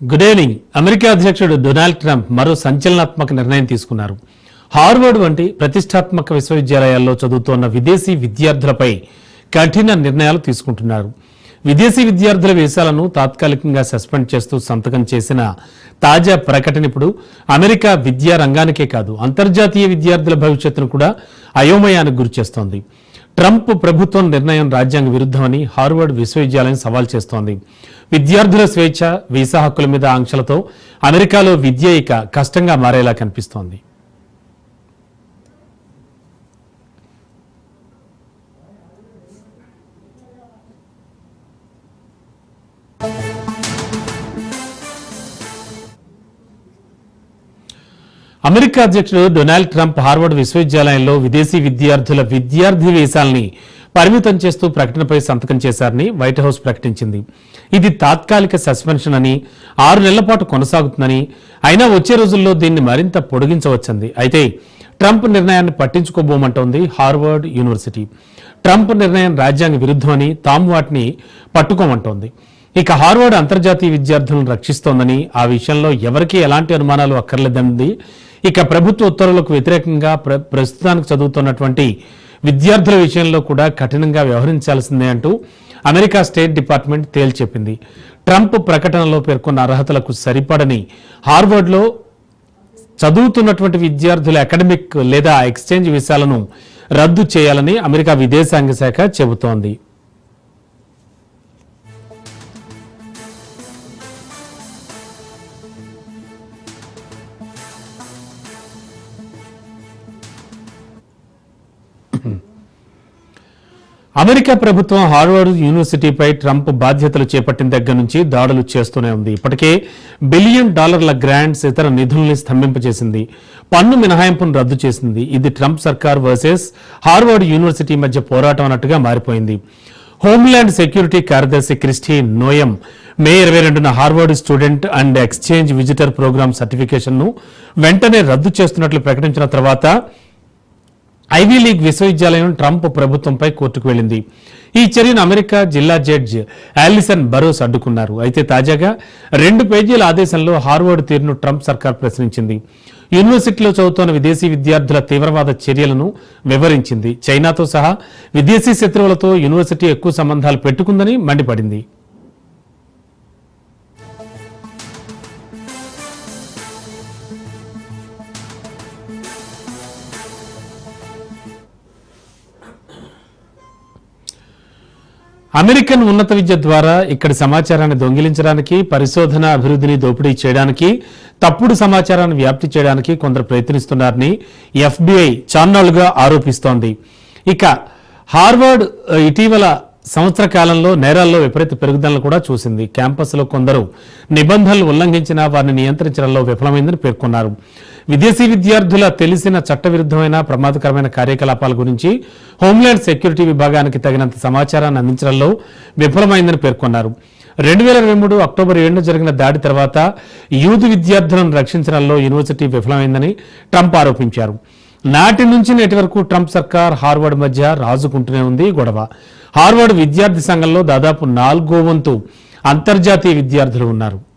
Good evening America అధ్యక్షుడు Donald Trump మరో సంచలనాత్మక నిర్ణయం తీసుకున్నారు. హార్వర్డ్ వంటి ప్రతిష్టాత్మక విశ్వవిద్యాలయాల్లో చదువుతోన్న విదేశీ విద్యార్థులపై కఠిన నిర్ణయాలు తీసుకుంటున్నారు. విదేశీ విద్యార్థుల వీసాలను తాత్కాలికంగా సస్పెండ్ చేస్తూ సంతకం చేసిన తాజా ప్రకటన ఇప్పుడు అమెరికా విద్యా రంగానికే కాదు అంతర్జాతీయ విద్యార్థుల భవిష్యత్తును కూడా అయోమయానికి గురిచేస్తోంది. ట్రంప్ ప్రభుత్వం నిర్ణయం రాజ్యాంగ విరుద్ధమని హార్వర్డ్ విశ్వవిద్యాలయం సవాల్ చేస్తోంది. విద్యార్థుల స్వేచ్ఛ వీసా హక్కుల మీద ఆంక్షలతో అమెరికాలో విద్య ఇక కష్టంగా మారేలా కనిపిస్తోంది. అమెరికా అధ్యక్షుడు డొనాల్డ్ ట్రంప్ హార్వర్డ్ విశ్వవిద్యాలయంలో విదేశీ విద్యార్థుల విద్యార్థి వీసాల్ని పరిమితం చేస్తూ ప్రకటనపై సంతకం చేశారని వైట్ హౌస్ ప్రకటించింది. ఇది తాత్కాలిక సస్పెన్షన్ అని ఆరు నెలల పాటు కొనసాగుతుందని అయినా వచ్చే రోజుల్లో దీన్ని మరింత పొడిగించవచ్చింది. అయితే ట్రంప్ నిర్ణయాన్ని పట్టించుకోబోమంటోంది హార్వర్డ్ యూనివర్సిటీ. ట్రంప్ నిర్ణయం రాజ్యాంగ విరుద్ధమని తాము వాటిని పట్టుకోమంటోంది. ఇక హార్వర్డ్ అంతర్జాతీయ విద్యార్థులను రక్షిస్తోందని ఆ విషయంలో ఎవరికీ ఎలాంటి అనుమానాలు అక్కర్లేదంది ఇక ప్రభుత్వ ఉత్తర్వులకు వ్యతిరేకంగా ప్ర ప్రస్తుతానికి చదువుతున్నటువంటి విద్యార్థుల విషయంలో కూడా కఠినంగా వ్యవహరించాల్సిందే అంటూ అమెరికా స్టేట్ డిపార్ట్మెంట్ తేల్చెప్పింది. ట్రంప్ ప్రకటనలో పేర్కొన్న అర్హతలకు సరిపడని హార్వర్డ్లో చదువుతున్నటువంటి విద్యార్థుల అకాడమిక్ లేదా ఎక్స్చేంజ్ వీసాలను రద్దు చేయాలని అమెరికా విదేశాంగ శాఖ చెబుతోంది. అమెరికా ప్రభుత్వం హార్వర్డ్ యూనివర్సిటీపై ట్రంప్ బాధ్యతలు చేపట్టిన దగ్గర నుంచి దాడులు చేస్తూనే ఉంది. ఇప్పటికే బిలియన్ డాలర్ల గ్రాంట్స్ ఇతర నిధుల్ని స్తంభింపజేసింది. పన్ను మినహాయింపును రద్దు చేసింది. ఇది ట్రంప్ సర్కార్ వర్సెస్ హార్వర్డ్ యూనివర్సిటీ మధ్య పోరాటం అన్నట్టుగా మారిపోయింది. హోమ్ల్యాండ్ సెక్యూరిటీ కార్యదర్శి క్రిస్టీ నోయం మే ఇరవై రెండున Harvard student and exchange visitor program సర్టిఫికేషన్ను వెంటనే రద్దు చేస్తున్నట్లు ప్రకటించిన తర్వాత ఐవీ లీగ్ విశ్వవిద్యాలయం ట్రంప్ ప్రభుత్వంపై కోర్టుకు వెళ్ళింది ఈ చర్యను అమెరికా జిల్లా జడ్జ్ ఆలిసన్ బరోస్ అడ్డుకున్నారు. అయితే తాజాగా రెండు పేజీల ఆదేశంలో హార్వర్డ్ తీరును ట్రంప్ సర్కార్ ప్రశ్నించింది. యూనివర్సిటీలో చదువుతున్న విదేశీ విద్యార్థుల తీవ్రవాద చర్యలను వివరించింది. చైనాతో సహా విదేశీ శత్రువులతో యూనివర్సిటీ ఎక్కువ సంబంధాలు పెట్టుకుందని మండిపడింది. అమెరికన్ ఉన్నత విద్య ద్వారా ఇక్కడి సమాచారాన్ని దొంగిలించడానికి పరిశోధన అభివృద్ధిని దోపిడీ చేయడానికి తప్పుడు సమాచారాన్ని వ్యాప్తి చేయడానికి కొందరు ప్రయత్నిస్తున్నారని ఎఫ్బిఐ చాన్నాళ్ళుగా ఆరోపిస్తోంది. ఇక హార్వర్డ్ ఇటీవల సంవత్సర కాలంలో నేరాల్లో విపరీత పెరుగుదలను కూడా చూసింది. క్యాంపస్లో కొందరు నిబంధనలు ఉల్లంఘించినా వారిని నియంత్రించడంలో విఫలమైందని పేర్కొన్నారు. విదేశీ విద్యార్థుల తెలిసిన చట్టవిరుద్ధమైన ప్రమాదకరమైన కార్యకలాపాల గురించి హోంల్యాండ్ సెక్యూరిటీ విభాగానికి తగినంత సమాచారాన్ని అందించడంలో విఫలమైందని పేర్కొన్నారు. రెండు వేల ఇరవై మూడు అక్టోబర్ ఏడున జరిగిన దాడి తర్వాత యూత్ విద్యార్థులను రక్షించడంలో యూనివర్సిటీ విఫలమైందని ట్రంప్ ఆరోపించారు. నాటి నుంచి నేటి వరకు ట్రంప్ సర్కార్ హార్వర్డ్ మధ్య రాజుకుంటూనే ఉంది గొడవ. హార్వర్డ్ విద్యార్థి సంఘంలో దాదాపు నాలుగో వంతు అంతర్జాతీయ విద్యార్థులు ఉన్నారు.